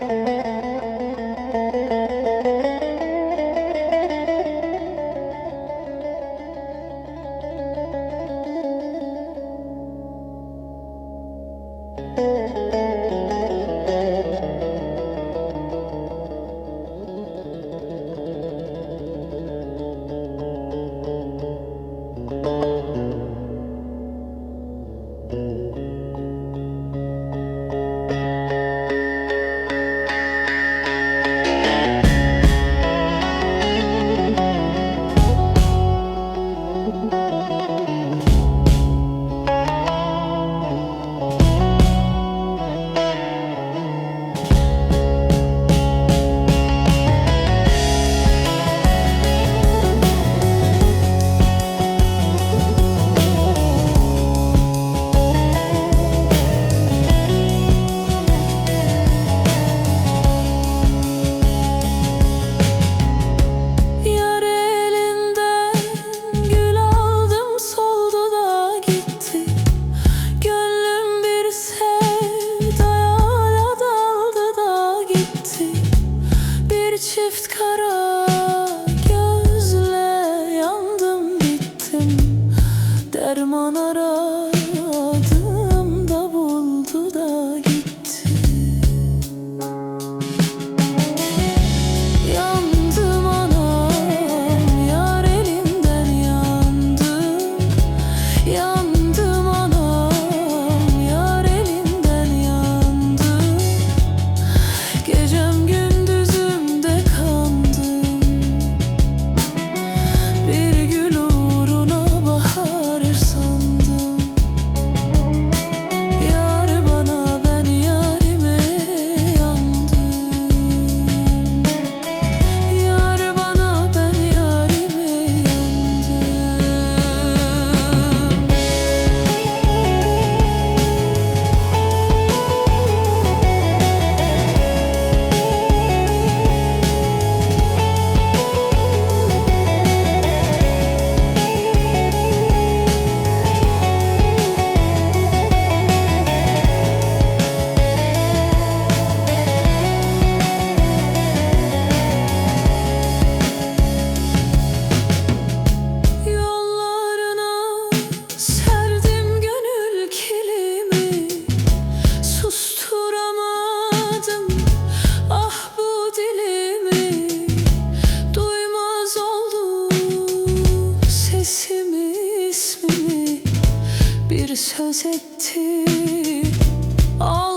Yar Bir çift kara bir söz etti. Al